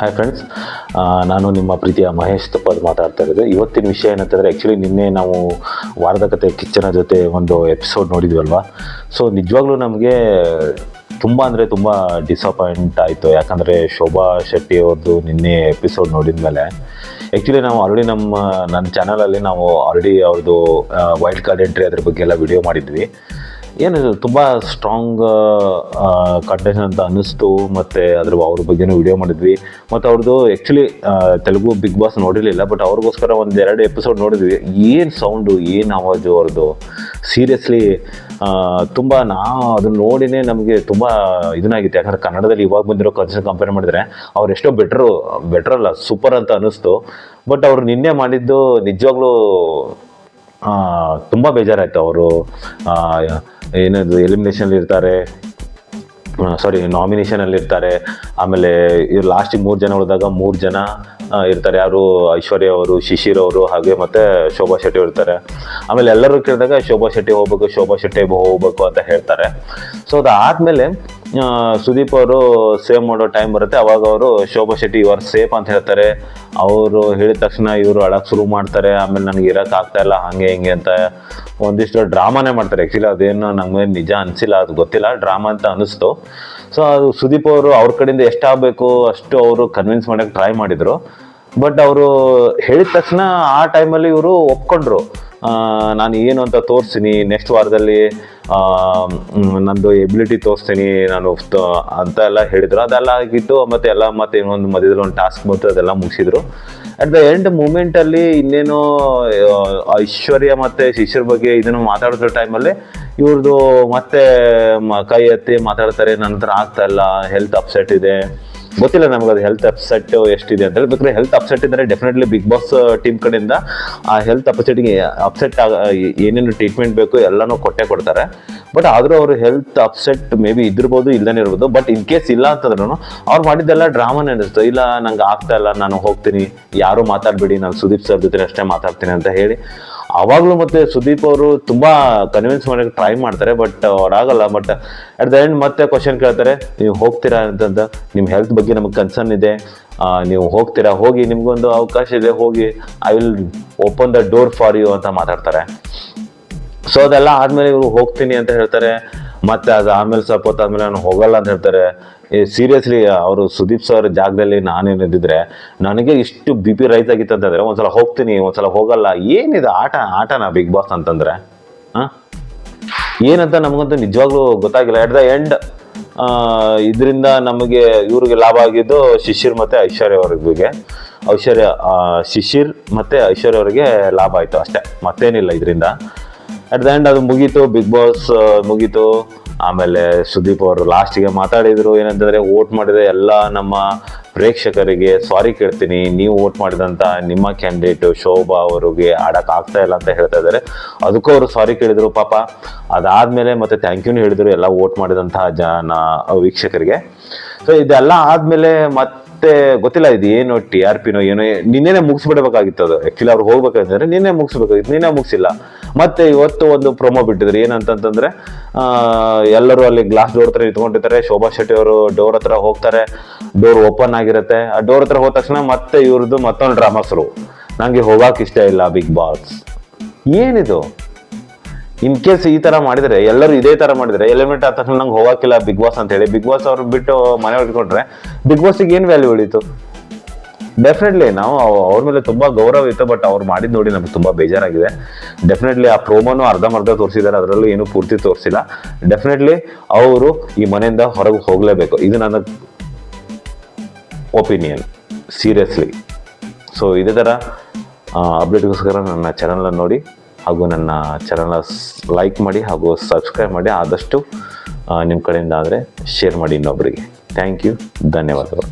Hi friends ನಾನು ನಿಮ್ಮ ಪ್ರೀತಿಯ ಮಹೇಶ್ ತಪ್ಪದ್ ಮಾತಾಡ್ತಾ ಇರೋದು. ಇವತ್ತಿನ ವಿಷಯ ಏನಂತಂದರೆ ಆ್ಯಕ್ಚುಲಿ ನಿನ್ನೆ ನಾವು ವಾರದ ಕತೆ ಕಿಚ್ಚನ ಜೊತೆ ಒಂದು ಎಪಿಸೋಡ್ ನೋಡಿದ್ವಲ್ವಾ? ಸೊ ನಿಜವಾಗ್ಲೂ ನಮಗೆ ತುಂಬ ಅಂದರೆ ತುಂಬ ಡಿಸಪಾಯಿಂಟ್ ಆಯಿತು. ಯಾಕಂದರೆ ಶೋಭಾ ಶೆಟ್ಟಿ ಅವ್ರದ್ದು ನಿನ್ನೆ ಎಪಿಸೋಡ್ ನೋಡಿದ ಮೇಲೆ ಆ್ಯಕ್ಚುಲಿ ನಾವು ಆಲ್ರೆಡಿ ನಮ್ಮ, ನನ್ನ ಚಾನಲಲ್ಲಿ ನಾವು ಆಲ್ರೆಡಿ ಅವ್ರದ್ದು ವೈಲ್ಡ್ ಕಾರ್ಡ್ ಎಂಟ್ರಿ ಅದ್ರ ಬಗ್ಗೆ ಎಲ್ಲ ವಿಡಿಯೋ ಮಾಡಿದ್ವಿ. ಏನು ತುಂಬ ಸ್ಟ್ರಾಂಗ್ ಕಂಟೆಂಟ್ ಅಂತ ಅನ್ನಿಸ್ತು. ಮತ್ತು ಅದ್ರ ಅವ್ರ ಬಗ್ಗೆನೂ ವಿಡಿಯೋ ಮಾಡಿದ್ವಿ. ಮತ್ತು ಅವ್ರದ್ದು ಆ್ಯಕ್ಚುಲಿ ತೆಲುಗು ಬಿಗ್ ಬಾಸ್ ನೋಡಿರಲಿಲ್ಲ ಬಟ್ ಅವ್ರಿಗೋಸ್ಕರ ಒಂದು ಎರಡು ಎಪಿಸೋಡ್ ನೋಡಿದ್ವಿ. ಏನು ಸೌಂಡು ಏನು ಆವಾಜು ಅವ್ರದ್ದು ಸೀರಿಯಸ್ಲಿ ತುಂಬ ನಾ ಅದನ್ನ ನೋಡಿನೇ ನಮಗೆ ತುಂಬ ಇದನ್ನಾಗಿತ್ತು ಯಾಕಂದರೆ ಕನ್ನಡದಲ್ಲಿ ಇವಾಗ ಬಂದಿರೋ ಕನ್ಸನ್ ಕಂಪೇರ್ ಮಾಡಿದರೆ ಅವ್ರು ಎಷ್ಟೋ ಬೆಟ್ರು ಬೆಟ್ರಲ್ಲ ಸೂಪರ್ ಅಂತ ಅನ್ನಿಸ್ತು. ಬಟ್ ಅವರು ನಿನ್ನೆ ಮಾಡಿದ್ದು ನಿಜವಾಗ್ಲೂ ತುಂಬ ಬೇಜಾರಾಯಿತು. ಅವರು ಏನದು ಎಲಿಮಿನೇಷನಲ್ಲಿ ಇರ್ತಾರೆ. ಸಾರಿ ನಾಮಿನೇಷನಲ್ಲಿ ಇರ್ತಾರೆ. ಆಮೇಲೆ ಇವ್ರು ಲಾಸ್ಟಿಗೆ ಮೂರು ಜನ ಉಳಿದಾಗ ಮೂರು ಜನ ಇರ್ತಾರೆ. ಯಾರು ಐಶ್ವರ್ಯ ಅವರು, ಶಿಶಿರ್ ಅವರು, ಹಾಗೆ ಮತ್ತು ಶೋಭಾ ಶೆಟ್ಟಿ ಇರ್ತಾರೆ. ಆಮೇಲೆ ಎಲ್ಲರೂ ಕೇಳಿದಾಗ ಶೋಭಾ ಶೆಟ್ಟಿ ಹೋಗ್ಬೇಕು, ಶೋಭಾ ಶೆಟ್ಟಿ ಹೋಗ್ಬೇಕು ಅಂತ ಹೇಳ್ತಾರೆ. ಸೊ ಅದಾದಮೇಲೆ ಸುದೀಪ್ ಅವರು ಸೇವ್ ಮಾಡೋ ಟೈಮ್ ಬರುತ್ತೆ. ಅವಾಗ ಅವರು ಶೋಭಾ ಶೆಟ್ಟಿ ಯು ಸೇಫ್ ಅಂತ ಹೇಳ್ತಾರೆ. ಅವರು ಹೇಳಿದ ತಕ್ಷಣ ಇವರು ಅಳಕ್ಕೆ ಶುರು ಮಾಡ್ತಾರೆ. ಆಮೇಲೆ ನನಗೆ ಇರೋಕ್ಕೆ ಆಗ್ತಾ ಇಲ್ಲ, ಹಾಗೆ ಹಿಂಗೆ ಅಂತ ಒಂದಿಷ್ಟು ಡ್ರಾಮಾನೇ ಮಾಡ್ತಾರೆ. ಆ್ಯಕ್ಚುಲಿ ಅದೇನು ನಂಗೆ ನಿಜ ಅನಿಸಿಲ್ಲ, ಅದು ಗೊತ್ತಿಲ್ಲ. ಡ್ರಾಮಾ ಅಂತ ಅನಿಸ್ತು. ಸೊ ಅದು ಸುದೀಪ್ ಅವರು ಅವ್ರ ಕಡೆಯಿಂದ ಎಷ್ಟಾಗಬೇಕು ಅಷ್ಟು ಅವರು ಕನ್ವಿನ್ಸ್ ಮಾಡೋಕ್ಕೆ ಟ್ರೈ ಮಾಡಿದರು. ಬಟ್ ಅವರು ಹೇಳಿದ ತಕ್ಷಣ ಆ ಟೈಮಲ್ಲಿ ಇವರು ಒಪ್ಕೊಂಡ್ರು. ನಾನು ಏನು ಅಂತ ತೋರಿಸ್ತೀನಿ ನೆಕ್ಸ್ಟ್ ವಾರದಲ್ಲಿ ನಂದು ಎಬಿಲಿಟಿ ತೋರಿಸ್ತೀನಿ, ನಾನು ಅಂತ ಎಲ್ಲ ಹೇಳಿದ್ರು. ಅದೆಲ್ಲ ಆಗಿತ್ತು, ಮತ್ತೆ ಎಲ್ಲ ಮತ್ತೆ ಇನ್ನೊಂದು ಮಧ್ಯದಲ್ಲಿ ಒಂದು ಟಾಸ್ಕ್ ಬಂತು, ಅದೆಲ್ಲ ಮುಗಿಸಿದ್ರು. ಅಟ್ ದ ಎಂಡ್ ಮೂಮೆಂಟಲ್ಲಿ ಇನ್ನೇನು ಐಶ್ವರ್ಯ ಮತ್ತೆ ಶಿಷ್ಯರ ಬಗ್ಗೆ ಇದನ್ನು ಮಾತಾಡೋ ಟೈಮಲ್ಲಿ ಇವ್ರದ್ದು ಮತ್ತೆ ಕೈ ಎತ್ತಿ ಮಾತಾಡ್ತಾರೆ ನಂತರ ಆಗ್ತಾ ಇಲ್ಲ ಹೆಲ್ತ್ ಅಪ್ಸೆಟ್ ಇದೆ. ಗೊತ್ತಿಲ್ಲ ನಮ್ಗೆ ಅದು ಹೆಲ್ತ್ ಅಪ್ಸೆಟ್ ಎಷ್ಟಿದೆ ಅಂತ. ಹೇಳಿ ಹೆಲ್ತ್ ಅಪ್ಸೆಟ್ ಇದ್ದರೆ ಡೆಫಿನೆಟ್ಲಿ ಬಿಗ್ ಬಾಸ್ ಟೀಮ್ ಕಡೆಯಿಂದ ಆ ಹೆಲ್ತ್ ಅಪ್ಸೆಟ್ಗೆ ಅಪ್ಸೆಟ್ ಏನೇನು ಟ್ರೀಟ್ಮೆಂಟ್ ಬೇಕು ಎಲ್ಲನೂ ಕೊಟ್ಟೆ ಕೊಡ್ತಾರೆ. ಬಟ್ ಆದರೂ ಅವರು ಹೆಲ್ತ್ ಅಪ್ಸೆಟ್ ಮೇ ಬಿ ಇದ್ದಿರ್ಬೋದು ಇಲ್ಲದೇ ಇರ್ಬೋದು. ಬಟ್ ಇನ್ ಕೇಸ್ ಇಲ್ಲ ಅಂತಂದ್ರೂ ಅವ್ರು ಮಾಡಿದ್ದೆಲ್ಲ ಡ್ರಾಮಾನೇ ಅನಿಸ್ತು ಇಲ್ಲ, ನಂಗೆ ಆಗ್ತಾ ಇಲ್ಲ, ನಾನು ಹೋಗ್ತೀನಿ, ಯಾರೂ ಮಾತಾಡಬೇಡಿ, ನಾನು ಸುದೀಪ್ ಸರ್ ಜೊತೆ ಅಷ್ಟೇ ಮಾತಾಡ್ತೀನಿ ಅಂತ ಹೇಳಿ ಅವಾಗಲೂ ಮತ್ತೆ ಸುದೀಪ್ ಅವರು ತುಂಬ ಕನ್ವಿನ್ಸ್ ಮಾಡೋಕ್ಕೆ ಟ್ರೈ ಮಾಡ್ತಾರೆ ಬಟ್ ಅವ್ರಾಗಲ್ಲ. ಬಟ್ ಅಟ್ ದ ಎಂಡ್ ಮತ್ತೆ ಕ್ವಶನ್ ಕೇಳ್ತಾರೆ, ನೀವು ಹೋಗ್ತೀರಾ ಅಂತಂತ ನಿಮ್ಮ ಹೆಲ್ತ್ ಬಗ್ಗೆ ನಮಗೆ ಕನ್ಸರ್ನ್ ಇದೆ. ನೀವು ಹೋಗ್ತೀರಾ? ಹೋಗಿ, ನಿಮ್ಗೊಂದು ಅವಕಾಶ ಇದೆ, ಹೋಗಿ I will open the door for you ಅಂತ ಮಾತಾಡ್ತಾರೆ. ಸೊ ಅದೆಲ್ಲ ಆದ್ಮೇಲೆ ಇವರು ಹೋಗ್ತೀನಿ ಅಂತ ಹೇಳ್ತಾರೆ. ಮತ್ತೆ ಅದು ಆಮೇಲೆ ಸ್ವಲ್ಪ ಆದ್ಮೇಲೆ ನಾನು ಹೋಗಲ್ಲ ಅಂತ ಹೇಳ್ತಾರೆ. ಸೀರಿಯಸ್ಲಿ ಅವರು ಸುದೀಪ್ ಸರ್ ಜಾಗದಲ್ಲಿ ನಾನೇನಿದ್ದಿದ್ರೆ ನನಗೆ ಇಷ್ಟು ಬಿ ಪಿ ರೈಸ್ ಆಗಿತ್ತು ಅಂತಂದ್ರೆ ಒಂದ್ಸಲ ಹೋಗ್ತೀನಿ, ಒಂದ್ಸಲ ಹೋಗಲ್ಲ. ಏನಿದೆ ಆಟ, ಆಟನಾ ಬಿಗ್ ಬಾಸ್ ಅಂತಂದ್ರೆ? ಹಾಂ? ಏನಂತ ನಮಗಂತೂ ನಿಜವಾಗ್ಲೂ ಗೊತ್ತಾಗಿಲ್ಲ. ಎಟ್ ದ ಎಂಡ್ ಇದರಿಂದ ನಮಗೆ ಇವ್ರಿಗೆ ಲಾಭ ಆಗಿದ್ದು ಶಿಶಿರ್ ಮತ್ತೆ ಐಶ್ವರ್ಯ ಅವ್ರಿಗೆ ಐಶ್ವರ್ಯ ಶಿಶಿರ್ ಮತ್ತೆ ಐಶ್ವರ್ಯ ಅವರಿಗೆ ಲಾಭ ಆಯ್ತು ಅಷ್ಟೇ. ಮತ್ತೇನಿಲ್ಲ ಇದರಿಂದ. ಅಟ್ ದ ಎಂಡ್ ಅದು ಮುಗೀತು ಬಿಗ್ ಬಾಸ್ ಮುಗೀತು. ಆಮೇಲೆ ಸುದೀಪ್ ಅವರು ಲಾಸ್ಟಿಗೆ ಮಾತಾಡಿದ್ರು, ಏನಂತಂದರೆ ಓಟ್ ಮಾಡಿದ ಎಲ್ಲ ನಮ್ಮ ಪ್ರೇಕ್ಷಕರಿಗೆ ಸಾರಿ ಕೇಳ್ತೀನಿ, ನೀವು ಓಟ್ ಮಾಡಿದಂಥ ನಿಮ್ಮ ಕ್ಯಾಂಡಿಡೇಟ್ ಶೋಭಾ ಅವರಿಗೆ ಆಡಕ್ ಆಗ್ತಾ ಇಲ್ಲ ಅಂತ ಹೇಳ್ತಾ ಇದ್ದಾರೆ. ಅದಕ್ಕೂ ಅವರು ಸಾರಿ ಕೇಳಿದ್ರು ಪಾಪ. ಅದಾದಮೇಲೆ ಮತ್ತೆ ಥ್ಯಾಂಕ್ ಯೂನು ಹೇಳಿದರು, ಎಲ್ಲ ಓಟ್ ಮಾಡಿದಂತಹ ಜನ ವೀಕ್ಷಕರಿಗೆ. ಸೊ ಇದೆಲ್ಲ ಆದ್ಮೇಲೆ ಮತ್ತೆ ಗೊತ್ತಿಲ್ಲ ಇದು ಏನು ಟಿ ಆರ್ ಪಿನೋ ಏನೋ, ನಿನ್ನೆನೆ ಮುಗಿಸ್ಬಿಡ್ಬೇಕಾಗಿತ್ತು ಅದು. ಆಕ್ಚುಲಿ ಅವ್ರು ಹೋಗ್ಬೇಕಂತಂದ್ರೆ ನಿನ್ನೆ ಮುಗಿಸ್ಬೇಕಾಗಿತ್ತು. ನಿನ್ನೆ ಮುಗಿಸಿಲ್ಲ. ಮತ್ತೆ ಇವತ್ತು ಒಂದು ಪ್ರೊಮೋ ಬಿಟ್ಟಿದ್ರು. ಏನಂತಂತಂದ್ರೆ ಎಲ್ಲರೂ ಅಲ್ಲಿ ಗ್ಲಾಸ್ ಡೋರ್ ಹತ್ರ ನಿಂತ್ಕೊಂಡಿರ್ತಾರೆ. ಶೋಭಾ ಶೆಟ್ಟಿ ಅವರು ಡೋರ್ ಹತ್ರ ಹೋಗ್ತಾರೆ. ಡೋರ್ ಓಪನ್ ಆಗಿರುತ್ತೆ. ಆ ಡೋರ್ ಹತ್ರ ಹೋದ ತಕ್ಷಣ ಮತ್ತೆ ಇವ್ರದ್ದು ಮತ್ತೊಂದು ಡ್ರಾಮಾ ಶುರು. ನಂಗೆ ಹೋಗಕ್ ಇಷ್ಟ ಇಲ್ಲ ಬಿಗ್ ಬಾಸ್ ಏನಿದು? ಇನ್ ಕೇಸ್ ಈ ತರ ಮಾಡಿದ್ರೆ, ಎಲ್ಲರೂ ಇದೇ ತರ ಮಾಡಿದ್ರೆ ಎಲಿಮಿನೇಟ್ ಆದ ತಕ್ಷಣ ನಂಗೆ ಹೋಗಕ್ಕಿಲ್ಲ ಬಿಗ್ ಬಾಸ್ ಅಂತ ಹೇಳಿ. ಬಿಗ್ ಬಾಸ್ ಅವ್ರು ಬಿಟ್ಟು ಮನೆ ಹೊಡ್ಕೊಂಡ್ರೆ ಬಿಗ್ ಬಾಸ್ಗೆ ಏನು ವ್ಯಾಲ್ಯೂ ಉಳಿತು? ಡೆಫಿನೆಟ್ಲಿ ನಾವು ಅವ್- ಅವ್ರ ಮೇಲೆ ತುಂಬಾ ಗೌರವ ಇತ್ತು ಬಟ್ ಅವ್ರು ಮಾಡಿದ್ ನೋಡಿ ನಮ್ಗೆ ತುಂಬಾ ಬೇಜಾರಾಗಿದೆ. ಡೆಫಿನೆಟ್ಲಿ ಆ ಪ್ರೋಮೋನು ಅರ್ಧಮರ್ಧ ತೋರಿಸಿದ್ದಾರೆ ಅದರಲ್ಲೂ ಏನು ಪೂರ್ತಿ ತೋರಿಸಿಲ್ಲ. ಡೆಫಿನೆಟ್ಲಿ ಅವರು ಈ ಮನೆಯಿಂದ ಹೊರಗೆ ಹೋಗಲೇಬೇಕು. ಇದು ನನ್ನ ಒಪಿನಿಯನ್ ಸೀರಿಯಸ್ಲಿ ಸೊ ಇದೇ ಥರ ಅಪ್ಡೇಟ್ಗೋಸ್ಕರ ನನ್ನ ಚಾನಲನ್ನು ನೋಡಿ. ಹಾಗೂ ನನ್ನ ಚಾನಲ್ನ ಲೈಕ್ ಮಾಡಿ ಹಾಗೂ ಸಬ್ಸ್ಕ್ರೈಬ್ ಮಾಡಿ ಆದಷ್ಟು ನಿಮ್ಮ ಕಡೆಯಿಂದ ಆದರೆ ಶೇರ್ ಮಾಡಿ ಇನ್ನೊಬ್ಬರಿಗೆ ಥ್ಯಾಂಕ್ ಯು ಧನ್ಯವಾದಗಳು.